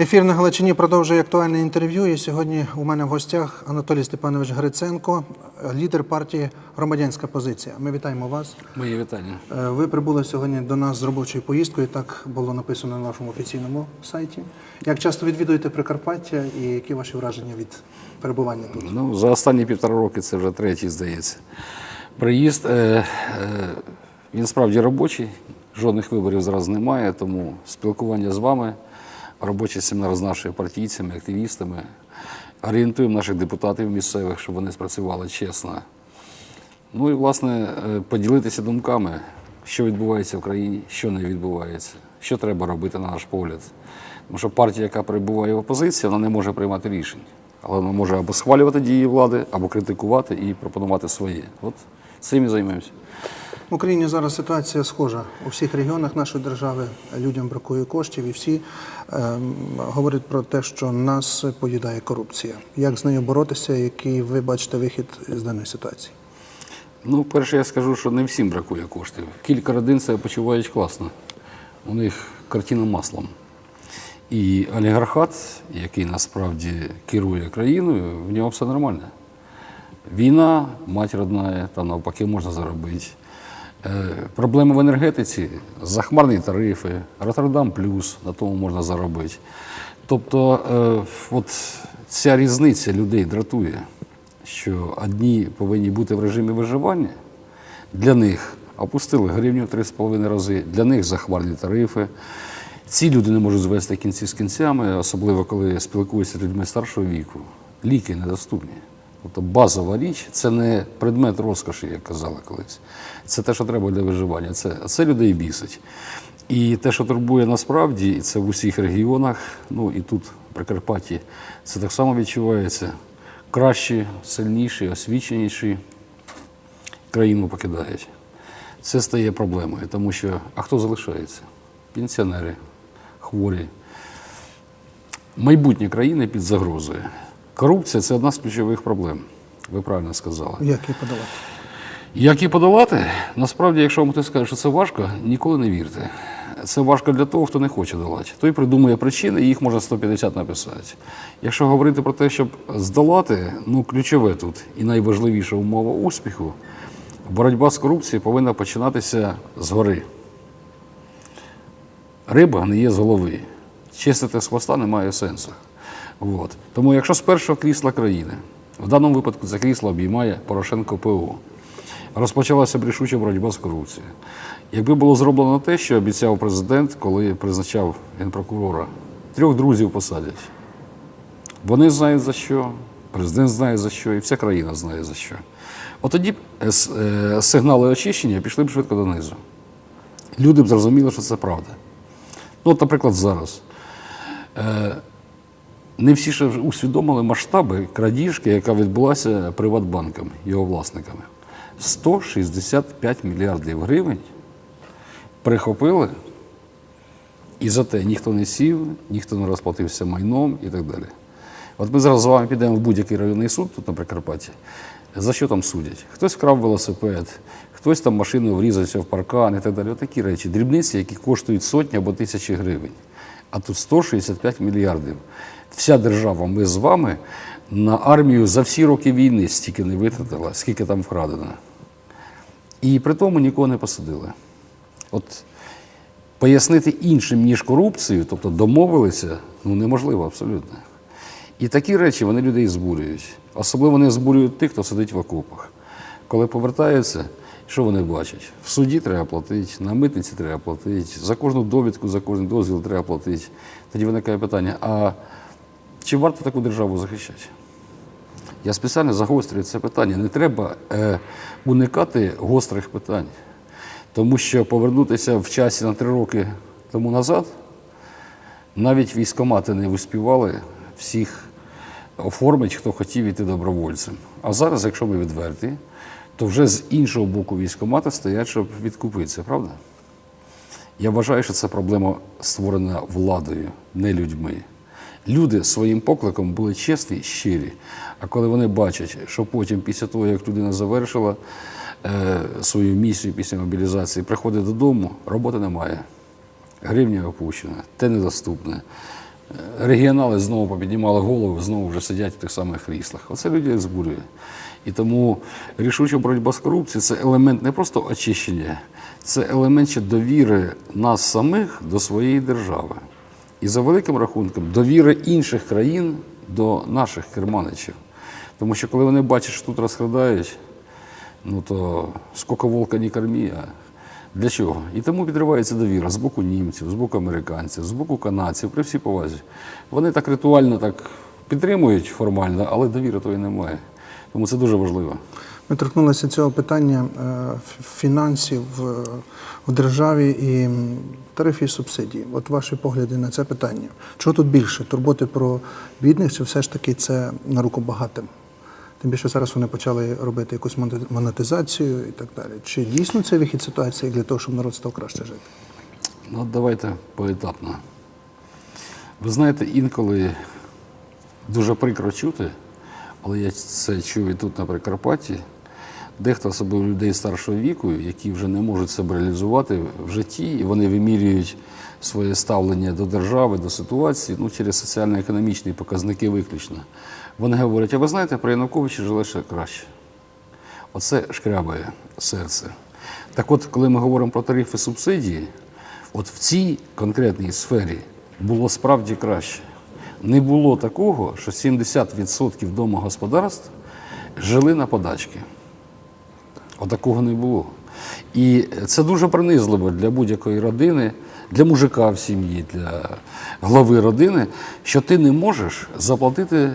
Ефір на Галичині продовжує актуальне інтерв'ю. І сьогодні у мене в гостях Анатолій Степанович Гриценко, лідер партії Громадянська позиція. Ми вітаємо вас. Мої вітання. Е, Ви прибули сьогодні до нас з робочою поїздкою. Так було написано на нашому офіційному сайті. Як часто відвідуєте Прикарпаття і які ваші враження від перебування тут? Ну, за останні півтора роки це вже третій, здається. Приїзд, е, е, він справді робочий, жодних виборів зараз немає, тому спілкування з вами, робочий семінар з нашими партійцями, активістами, орієнтуємо наших депутатів місцевих, щоб вони спрацювали чесно. Ну і, власне, е, поділитися думками, що відбувається в країні, що не відбувається, що треба робити, на наш погляд. Тому що партія, яка перебуває в опозиції, вона не може приймати рішень. Але вона може або схвалювати дії влади, або критикувати і пропонувати своє. От цим і займаємося. В Україні зараз ситуація схожа. У всіх регіонах нашої держави людям бракує коштів, і всі ем, говорять про те, що нас поїдає корупція. Як з нею боротися? Який ви бачите вихід з даної ситуації? Ну, перше, я скажу, що не всім бракує коштів. Кілька родин себе почувають класно. У них картина маслом. І олігархат, який насправді керує країною, в нього все нормально. Війна, мать родна, там навпаки можна заробити. Е, проблеми в енергетиці, захмарні тарифи, Роттердам плюс, на тому можна заробити. Тобто, е, от ця різниця людей дратує, що одні повинні бути в режимі виживання, для них опустили гривню в 3,5 рази, для них захмарні тарифи. Ці люди не можуть звести кінці з кінцями, особливо коли спілкуються з людьми старшого віку. Ліки недоступні. Тобто базова річ це не предмет розкоші, як казали колись. Це те, що треба для виживання. Це, це людей бісить. І те, що турбує насправді, і це в усіх регіонах, ну і тут, в Прикарпатті, це так само відчувається. Кращі, сильніші, освіченіші країну покидають. Це стає проблемою, тому що а хто залишається? Пенсіонери, хворі. Майбутнє країни під загрозою. Корупція це одна з ключових проблем. Ви правильно сказали. Як її подолати? Як її подолати? Насправді, якщо вам хтось скаже, що це важко, ніколи не вірте. Це важко для того, хто не хоче долати. Той придумує причини, їх можна 150 написати. Якщо говорити про те, щоб здолати, ну ключове тут і найважливіша умова успіху, боротьба з корупцією повинна починатися згори. Риба не є з голови. Чистити з хвоста немає сенсу. От. Тому якщо з першого крісла країни, в даному випадку це крісло обіймає Порошенко ПО, розпочалася б рішуча боротьба з корупцією. Якби було зроблено те, що обіцяв президент, коли призначав генпрокурора, трьох друзів посадять. Вони знають за що, президент знає за що, і вся країна знає за що. От тоді е, е, сигнали очищення пішли б швидко донизу. Люди б зрозуміли, що це правда. Ну, от, наприклад, зараз. Не всі ще усвідомили масштаби крадіжки, яка відбулася Приватбанком, його власниками. 165 мільярдів гривень прихопили, і за те ніхто не сів, ніхто не розплатився майном і так далі. От ми зараз з вами підемо в будь-який районний суд тут на Прикарпатті. За що там судять? Хтось вкрав велосипед, хтось там машиною врізався в паркан і так далі. Отакі речі, дрібниці, які коштують сотні або тисячі гривень. А тут 165 мільярдів. Вся держава, ми з вами на армію за всі роки війни стільки не витратила, скільки там вкрадено. І при тому нікого не посадили. От пояснити іншим, ніж корупцію, тобто домовилися, ну неможливо абсолютно. І такі речі вони людей збурюють. Особливо вони збурюють тих, хто сидить в окопах. Коли повертаються, що вони бачать? В суді треба платити, на митниці треба платити, за кожну довідку, за кожен дозвіл треба платити. Тоді виникає питання: а чи варто таку державу захищати? Я спеціально загострюю це питання. Не треба е, уникати гострих питань. Тому що повернутися в часі на три роки тому назад навіть військомати не успівали всіх оформити, хто хотів іти добровольцем. А зараз, якщо ми відверті, то вже з іншого боку військомати стоять, щоб відкупитися, правда? Я вважаю, що це проблема створена владою, не людьми. Люди своїм покликом були чесні, щирі. А коли вони бачать, що потім, після того, як людина завершила е, свою місію після мобілізації, приходить додому, роботи немає. Гривня опущена, те недоступне. регіонали знову попіднімали голову, знову вже сидять в тих самих кріслах. Оце людей збурює. І тому рішуча боротьба з корупцією це елемент не просто очищення, це елемент ще довіри нас самих до своєї держави. І за великим рахунком довіри інших країн до наших керманичів. Тому що коли вони бачать, що тут розкрадають, ну то скільки волка не корми, а для чого? І тому підривається довіра з боку німців, з боку американців, з боку канадців, при всій повазі. Вони так ритуально так підтримують формально, але довіри тої немає. Тому це дуже важливо. Ми торкнулися цього питання е, фінансів е, в державі і м, тарифів і субсидій. От ваші погляди на це питання. Чого тут більше? Турботи про бідних, чи все ж таки це на руку багатим? Тим більше зараз вони почали робити якусь монетизацію і так далі. Чи дійсно це вихід ситуації для того, щоб народ став краще жити? Ну, давайте поетапно. Ви знаєте, інколи дуже прикро чути, але я це чув і тут на Прикарпатті, дехто особливо людей старшого віку, які вже не можуть себе реалізувати в житті, і вони вимірюють своє ставлення до держави, до ситуації ну, через соціально-економічні показники виключно. Вони говорять, а ви знаєте, при Януковичі жили ще краще. Оце шкрябає серце. Так от, коли ми говоримо про тарифи субсидії, от в цій конкретній сфері було справді краще. Не було такого, що 70% домогосподарств жили на подачки. Отакого не було. І це дуже принизливо для будь-якої родини, для мужика в сім'ї, для глави родини, що ти не можеш заплатити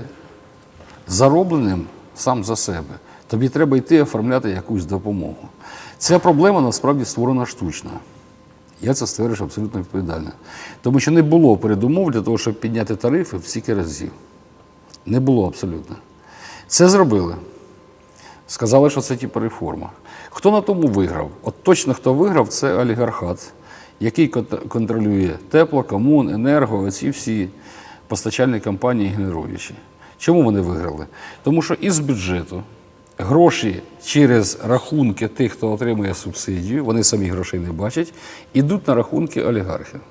заробленим сам за себе. Тобі треба йти оформляти якусь допомогу. Ця проблема насправді створена штучно. Я це стверджую абсолютно відповідально. Тому що не було передумов для того, щоб підняти тарифи в стільки разів. Не було абсолютно. Це зробили. Сказали, що це типу реформа. Хто на тому виграв? От точно хто виграв, це олігархат, який контролює тепло, комун, енерго, оці всі постачальні компанії генеруючі. Чому вони виграли? Тому що із бюджету гроші через рахунки тих, хто отримує субсидію, вони самі грошей не бачать, ідуть на рахунки олігархів.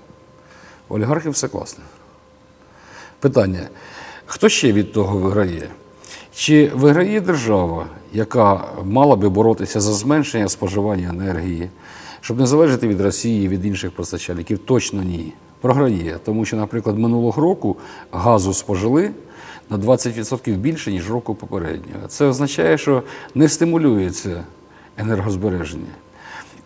Олігархів все класно. Питання: хто ще від того виграє? Чи виграє держава, яка мала би боротися за зменшення споживання енергії, щоб не залежати від Росії, від інших постачальників? Точно ні. Програє, тому що, наприклад, минулого року газу спожили на 20% більше, ніж року попереднього. Це означає, що не стимулюється енергозбереження.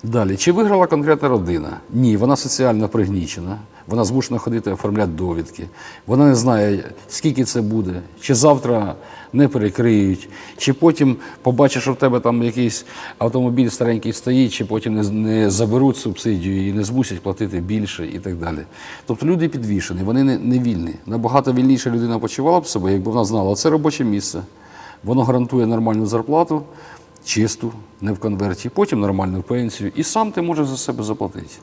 Далі, чи виграла конкретна родина? Ні, вона соціально пригнічена, вона змушена ходити оформляти довідки. Вона не знає, скільки це буде, чи завтра не перекриють, чи потім побачиш, що в тебе там якийсь автомобіль старенький стоїть, чи потім не, не заберуть субсидію і не змусять платити більше і так далі. Тобто люди підвішені, вони не, не вільні. Набагато вільніше людина почувала б себе, якби вона знала, це робоче місце. Воно гарантує нормальну зарплату, чисту, не в конверті, потім нормальну пенсію, і сам ти можеш за себе заплатити.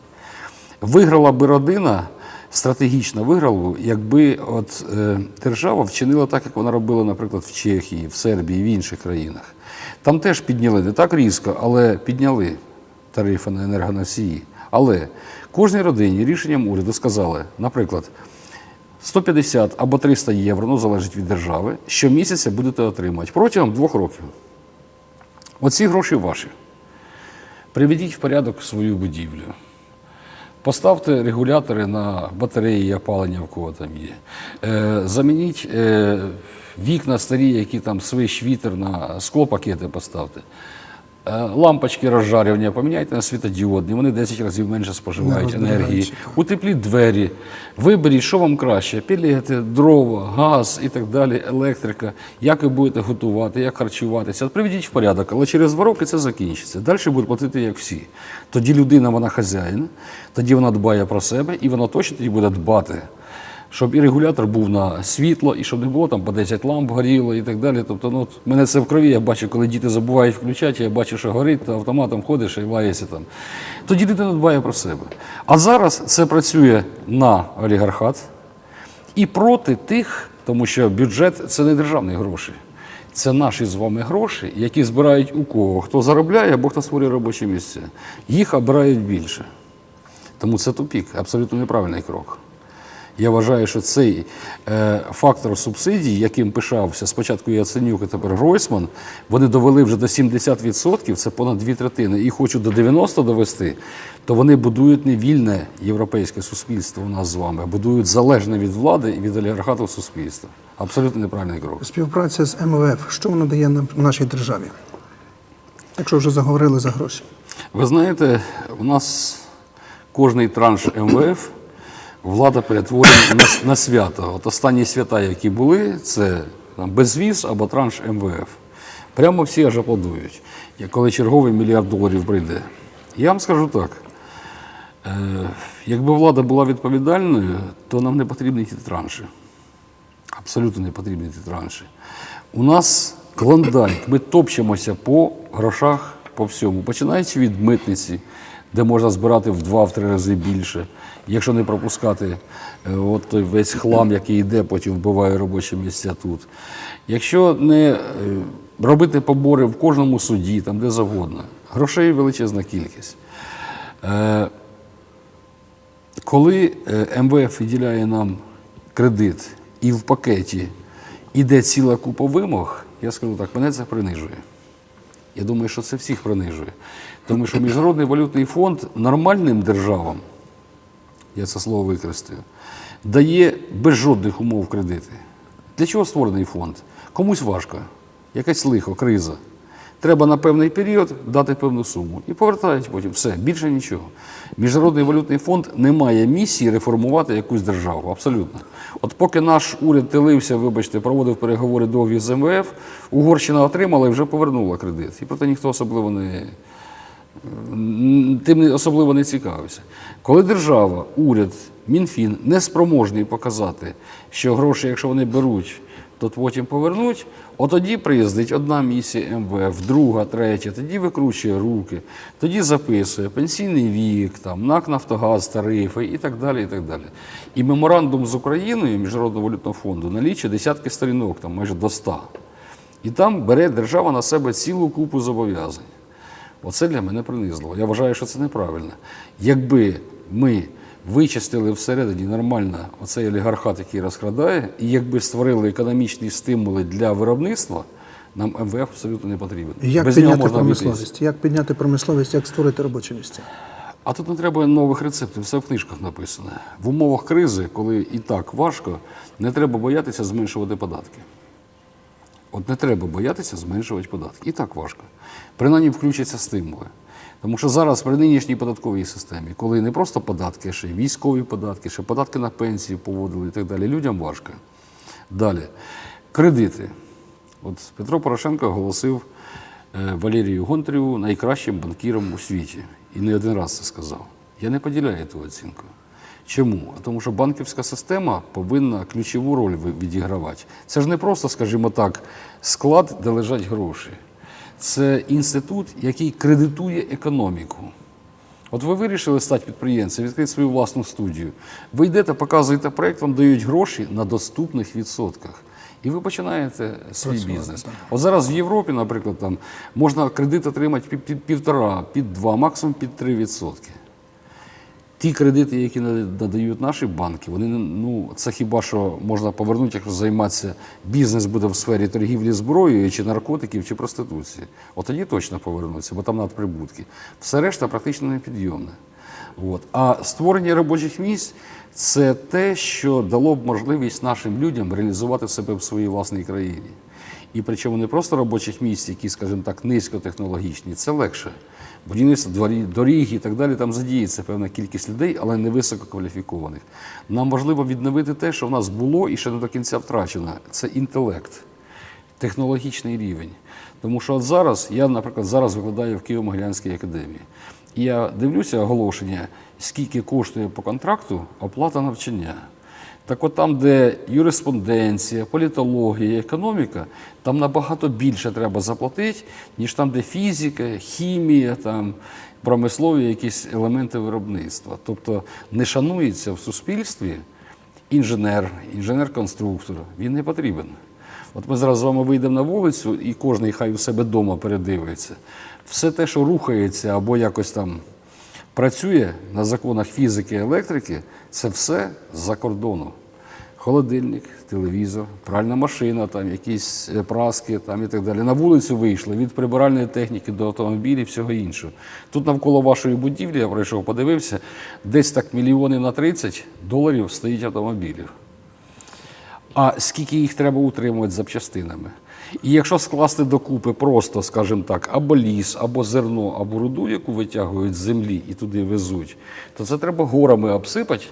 Виграла би родина, стратегічно виграла, б, якби от, е, держава вчинила так, як вона робила, наприклад, в Чехії, в Сербії, в інших країнах. Там теж підняли не так різко, але підняли тарифи на енергоносії. Але кожній родині рішенням уряду сказали, наприклад, 150 або 300 євро, ну залежить від держави, щомісяця будете отримати протягом двох років. Оці гроші ваші. Приведіть в порядок свою будівлю. Поставте регулятори на батареї опалення, в кого там є. Е, замініть е, вікна старі, які там свищ вітер на склопакети поставте. Е, лампочки розжарювання поміняйте на світодіодні, вони 10 разів менше споживають енергії. Утепліть двері, виберіть, що вам краще, пілети, дрова, газ і так далі, електрика, як ви будете готувати, як харчуватися. Приведіть в порядок, але через два роки це закінчиться. Далі будуть платити як всі. Тоді людина вона хазяїн, тоді вона дбає про себе і вона точно тоді буде дбати. Щоб і регулятор був на світло, і щоб не було там по 10 ламп горіло і так далі. Тобто, ну, мене це в крові, я бачу, коли діти забувають включати, я бачу, що горить, то автоматом ходиш і лаєшся там. Тоді дитина дбає про себе. А зараз це працює на олігархат і проти тих, тому що бюджет це не державні гроші. Це наші з вами гроші, які збирають у кого? Хто заробляє або хто створює робочі місця. Їх обирають більше. Тому це тупік, абсолютно неправильний крок. Я вважаю, що цей е, фактор субсидій, яким пишався спочатку Яценюк, а тепер Гройсман, вони довели вже до 70%, це понад дві третини, і хочуть до 90% довести, то вони будують не вільне європейське суспільство у нас з вами, а будують залежне від влади і від олігархату суспільства. Абсолютно неправильний крок. Співпраця з МВФ, що воно дає нам нашій державі? Якщо вже заговорили за гроші. Ви знаєте, у нас кожний транш МВФ влада перетворює на, на свято. От останні свята, які були, це там, безвіз або транш МВФ. Прямо всі аж аплодують, коли черговий мільярд доларів прийде. Я вам скажу так. Е, якби влада була відповідальною, то нам не потрібні ті транші. Абсолютно не потрібні ті транші. У нас клондайк, ми топчемося по грошах, по всьому, починаючи від митниці, де можна збирати в два-три рази більше, якщо не пропускати е, от той весь хлам, який йде, потім вбиває робочі місця тут. Якщо не е, робити побори в кожному суді, там де завгодно, грошей величезна кількість. Е, коли МВФ виділяє нам кредит і в пакеті іде ціла купа вимог, я скажу так, мене це принижує. Я думаю, що це всіх принижує. Тому що Міжнародний валютний фонд нормальним державам, я це слово використаю, дає без жодних умов кредити. Для чого створений фонд? Комусь важко, якесь лихо, криза. Треба на певний період дати певну суму і повертають потім все, більше нічого. Міжнародний валютний фонд не має місії реформувати якусь державу. Абсолютно. От поки наш уряд телився, вибачте, проводив переговори довгі з МВФ, Угорщина отримала і вже повернула кредит. І проте ніхто особливо не, тим особливо не цікавився. Коли держава, уряд, Мінфін не спроможний показати, що гроші, якщо вони беруть, то потім повернуть, от тоді приїздить одна місія МВФ, друга, третя, тоді викручує руки, тоді записує пенсійний вік, там, НАК Нафтогаз, тарифи і так далі. І так далі. І меморандум з Україною Міжнародного валютного фонду налічує десятки сторінок, там майже до 100. І там бере держава на себе цілу купу зобов'язань. Оце для мене принизливо. Я вважаю, що це неправильно. Якби ми вичистили всередині нормально оцей олігархат, який розкрадає, і якби створили економічні стимули для виробництва, нам МВФ абсолютно не потрібен. Як Без підняти можна обійтись. промисловість? Як підняти промисловість, як створити робочі місця? А тут не треба нових рецептів, все в книжках написано. В умовах кризи, коли і так важко, не треба боятися зменшувати податки. От не треба боятися зменшувати податки. І так важко. Принаймні включаться стимули. Тому що зараз при нинішній податковій системі, коли не просто податки, ще й військові податки, ще податки на пенсії поводили і так далі, людям важко. Далі. Кредити. От Петро Порошенко оголосив е, Валерію Гонтареву найкращим банкіром у світі. І не один раз це сказав. Я не поділяю ту оцінку. Чому? Тому що банківська система повинна ключову роль відігравати. Це ж не просто, скажімо так, склад, де лежать гроші. Це інститут, який кредитує економіку. От ви вирішили стати підприємцем, відкрити свою власну студію. Ви йдете, показуєте проєкт, вам дають гроші на доступних відсотках. І ви починаєте свій бізнес. От зараз в Європі, наприклад, там можна кредит отримати під, під півтора, під два, максимум під три відсотки. Ті кредити, які надають наші банки, вони ну це хіба що можна повернути, якщо займатися бізнес буде в сфері торгівлі зброєю, чи наркотиків, чи проституції. От тоді точно повернуться, бо там надприбутки. Все решта практично непідйомне. От. А створення робочих місць це те, що дало б можливість нашим людям реалізувати себе в своїй власній країні. І причому не просто робочих місць, які, скажімо так, низькотехнологічні, це легше. Будівництво дворі- доріг і так далі, там задіється певна кількість людей, але не висококваліфікованих. Нам важливо відновити те, що в нас було і ще не до кінця втрачено. Це інтелект, технологічний рівень. Тому що от зараз, я, наприклад, зараз викладаю в Києво-Могилянській академії. І я дивлюся оголошення, скільки коштує по контракту оплата навчання. Так от там, де юриспонденція, політологія, економіка, там набагато більше треба заплатити, ніж там, де фізика, хімія, там, промислові якісь елементи виробництва. Тобто не шанується в суспільстві інженер, інженер-конструктор. Він не потрібен. От ми зараз з вами вийдемо на вулицю, і кожен хай у себе вдома передивиться. Все те, що рухається або якось там працює на законах фізики і електрики, це все з-за кордону. Холодильник, телевізор, пральна машина, там якісь е, праски там і так далі. На вулицю вийшли від прибиральної техніки до автомобілів, всього іншого. Тут навколо вашої будівлі, я пройшов, подивився, десь так мільйони на 30 доларів стоїть автомобілів. А скільки їх треба утримувати запчастинами? І якщо скласти докупи просто, скажімо так, або ліс, або зерно, або руду, яку витягують з землі і туди везуть, то це треба горами обсипати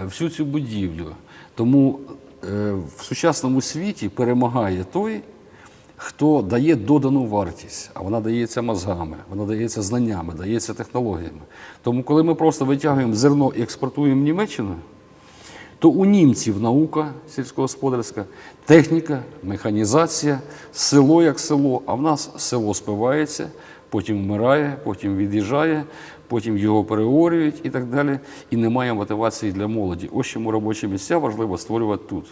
е, всю цю будівлю. Тому е, в сучасному світі перемагає той, хто дає додану вартість, а вона дається мозгами, вона дається знаннями, дається технологіями. Тому, коли ми просто витягуємо зерно і експортуємо в Німеччину, то у німців наука сільськогосподарська, техніка, механізація, село як село, а в нас село спивається, потім вмирає, потім від'їжджає, потім його переорюють і так далі. І немає мотивації для молоді. Ось чому робочі місця важливо створювати тут.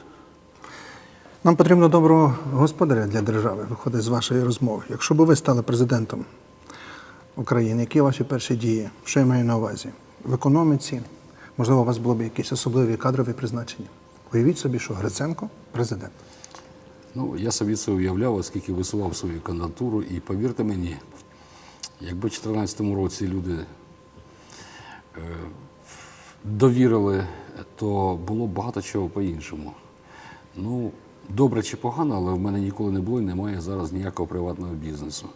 Нам потрібно доброго господаря для держави, виходить з вашої розмови. Якщо б ви стали президентом України, які ваші перші дії? Що я маю на увазі? В економіці, можливо, у вас було б якісь особливі кадрові призначення. Уявіть собі, що Гриценко президент. Ну, я собі це уявляв, оскільки висував свою кандидатуру, і повірте мені, якби в 2014 році люди е, довірили, то було б багато чого по-іншому. Ну, добре чи погано, але в мене ніколи не було і немає зараз ніякого приватного бізнесу.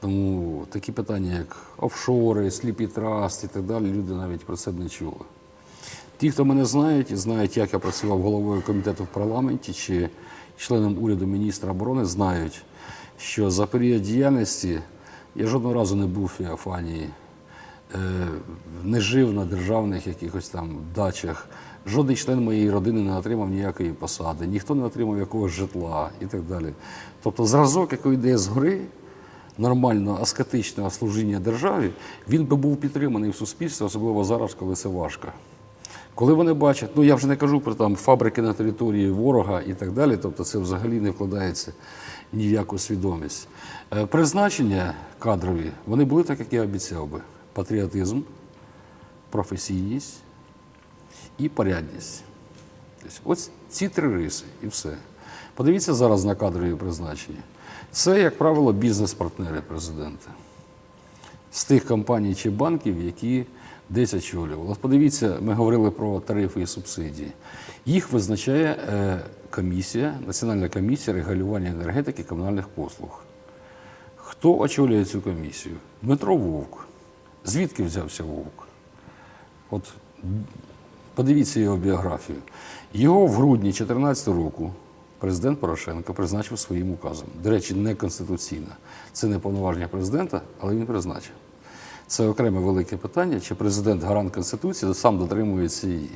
Тому такі питання, як офшори, сліпі траст і так далі, люди навіть про це не чули. Ті, хто мене знають і знають, як я працював головою комітету в парламенті чи членом уряду міністра оборони, знають, що за період діяльності я жодного разу не був в Феофанії, е, не жив на державних якихось там дачах. Жодний член моєї родини не отримав ніякої посади, ніхто не отримав якогось житла і так далі. Тобто зразок, який йде згори, нормального аскетичного служіння державі, він би був підтриманий в суспільстві, особливо зараз, коли це важко. Коли вони бачать, ну я вже не кажу про там фабрики на території ворога і так далі, тобто це взагалі не вкладається ні в яку свідомість. Е, Призначення кадрові, вони були так, як я обіцяв би: патріотизм, професійність і порядність. Тобто, ось ці три риси і все. Подивіться зараз на кадрові призначення. Це, як правило, бізнес-партнери президента з тих компаній чи банків, які десь очолювали. От подивіться, ми говорили про тарифи і субсидії. Їх визначає е, комісія, Національна комісія регулювання енергетики і комунальних послуг. Хто очолює цю комісію? Дмитро Вовк. Звідки взявся Вовк? От подивіться його біографію. Його в грудні 2014 року президент Порошенко призначив своїм указом. До речі, не конституційно. Це не повноваження президента, але він призначив. Це окреме велике питання, чи президент гарант Конституції сам дотримується її.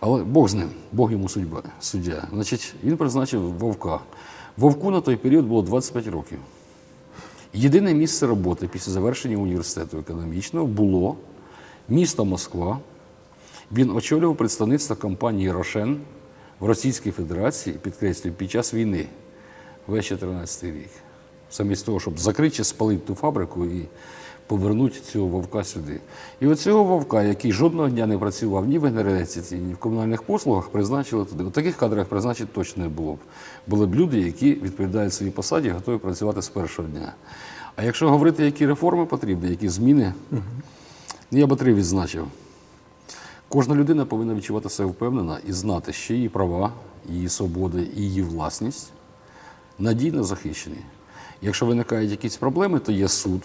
Але Бог з ним, Бог йому судьба, суддя. Значить, він призначив Вовка. Вовку на той період було 25 років. Єдине місце роботи після завершення університету економічного було місто Москва. Він очолював представництво компанії Рошен в Російській Федерації, підкреслюю, під час війни, весь 14 рік. Замість того, щоб закрити чи спалити ту фабрику і повернути цього вовка сюди. І оцього вовка, який жодного дня не працював ні в енергетиці, ні в комунальних послугах, призначили туди. У таких кадрах призначити точно не було б. Були б люди, які відповідають своїй посаді, готові працювати з першого дня. А якщо говорити, які реформи потрібні, які зміни, ну, я би три відзначив. Кожна людина повинна відчувати себе впевнена і знати, що її права, її свободи і її власність надійно захищені. Якщо виникають якісь проблеми, то є суд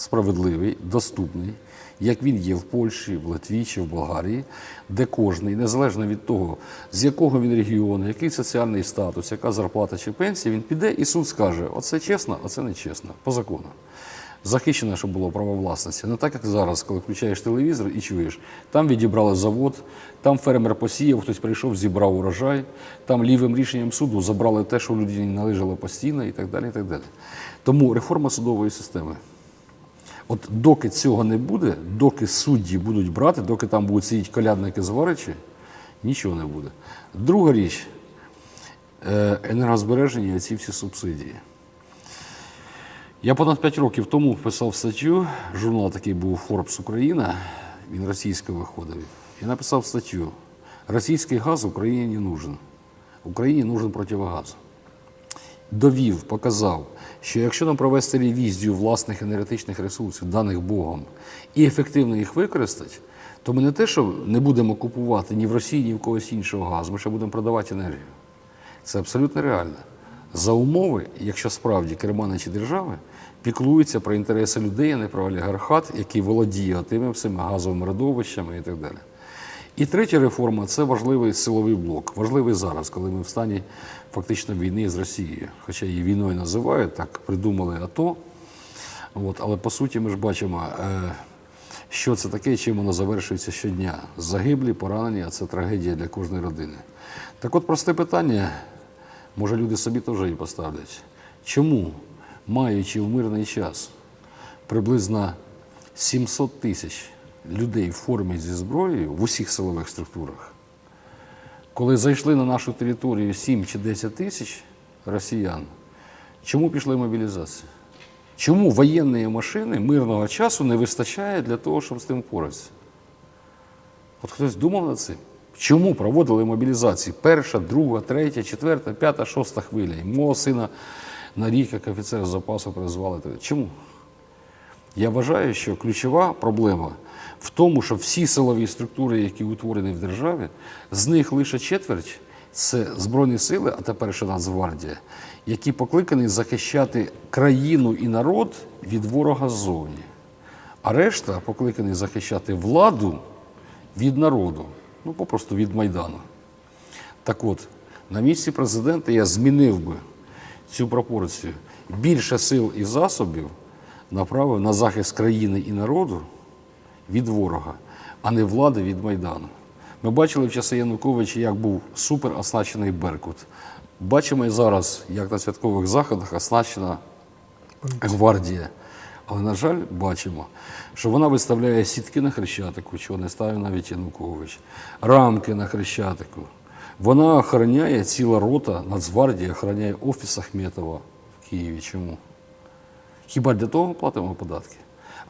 справедливий, доступний, як він є в Польщі, в Литві чи в Болгарії, де кожний, незалежно від того, з якого він регіону, який соціальний статус, яка зарплата чи пенсія, він піде і суд скаже: оце чесно, оце не чесно, по закону. Захищено, щоб було право власності. Не так, як зараз, коли включаєш телевізор і чуєш, там відібрали завод, там фермер посіяв, хтось прийшов, зібрав урожай, там лівим рішенням суду забрали те, що людині належало постійно, і так далі. І так далі. Тому реформа судової системи. От доки цього не буде, доки судді будуть брати, доки там будуть сидіти колядники зваричі, нічого не буде. Друга річ е, енергозбереження і ці всі субсидії. Я понад 5 років тому писав статтю, журнал такий був Forbes Україна, він російський виходив. Я написав статтю Російський газ Україні не нужен. Україні нужен противогаз. Довів, показав, що якщо нам провести ревізію власних енергетичних ресурсів, даних Богом, і ефективно їх використати, то ми не те, що не будемо купувати ні в Росії, ні в когось іншого газу, ми ще будемо продавати енергію. Це абсолютно реально. За умови, якщо справді керманичі держави піклуються про інтереси людей, а не про олігархат, який володіє тими всіма газовими родовищами і так далі. І третя реформа це важливий силовий блок. Важливий зараз, коли ми в стані фактично війни з Росією. Хоча її війною називають, так придумали АТО. От, але по суті ми ж бачимо, е, що це таке, чим воно завершується щодня. Загиблі, поранені, а це трагедія для кожної родини. Так от просте питання, може люди собі теж її поставлять. Чому, маючи в мирний час приблизно 700 тисяч людей в формі зі зброєю в усіх силових структурах, коли зайшли на нашу територію 7 чи 10 тисяч росіян, чому пішли мобілізації? Чому воєнної машини мирного часу не вистачає для того, щоб з тим впоратися? От хтось думав над цим? Чому проводили мобілізації? Перша, друга, третя, четверта, п'ята, шоста хвиля. І мого сина на рік як офіцер запасу призвали. Чому? Я вважаю, що ключова проблема в тому, що всі силові структури, які утворені в державі, з них лише четверть це Збройні сили, а тепер ще Нацгвардія, які покликані захищати країну і народ від ворога ззовні. А решта покликані захищати владу від народу, ну попросту від Майдану. Так от, на місці президента я змінив би цю пропорцію. Більше сил і засобів направив на захист країни і народу від ворога, а не влади від Майдану. Ми бачили в часи Януковича, як був супер оснащений Беркут. Бачимо і зараз, як на святкових заходах оснащена гвардія. Але, на жаль, бачимо, що вона виставляє сітки на Хрещатику, чого не ставив навіть Янукович, рамки на Хрещатику. Вона охороняє ціла рота, Нацгвардія охороняє офіс Ахметова в Києві. Чому? Хіба для того платимо податки?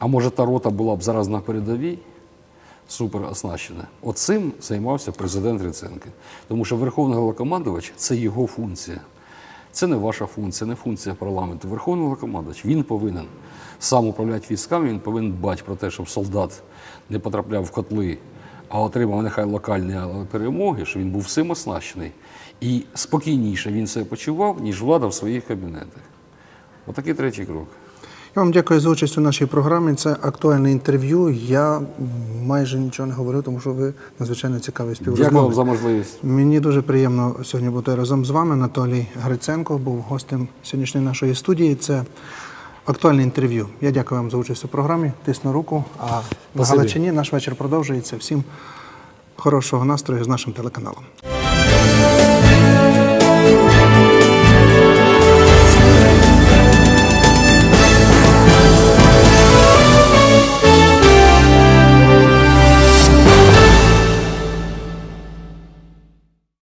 А може та рота була б зараз на передовій, супер оснащена? Оцим займався президент Гриценко. Тому що Верховний Головнокомандувач – це його функція. Це не ваша функція, не функція парламенту. Верховний Головнокомандувач, він повинен сам управляти військами, він повинен дбати про те, щоб солдат не потрапляв в котли, а отримав нехай локальні перемоги, що він був всім оснащений. І спокійніше він себе почував, ніж влада в своїх кабінетах. Отакий третій крок. Я вам дякую за участь у нашій програмі. Це актуальне інтерв'ю. Я майже нічого не говорю, тому що ви надзвичайно цікавий Дякую вам за можливість. Мені дуже приємно сьогодні бути разом з вами. Анатолій Гриценко був гостем сьогоднішньої нашої студії. Це актуальне інтерв'ю. Я дякую вам за участь у програмі. Тисну руку. А на Спасибі. Галичині наш вечір продовжується. Всім хорошого настрою з нашим телеканалом.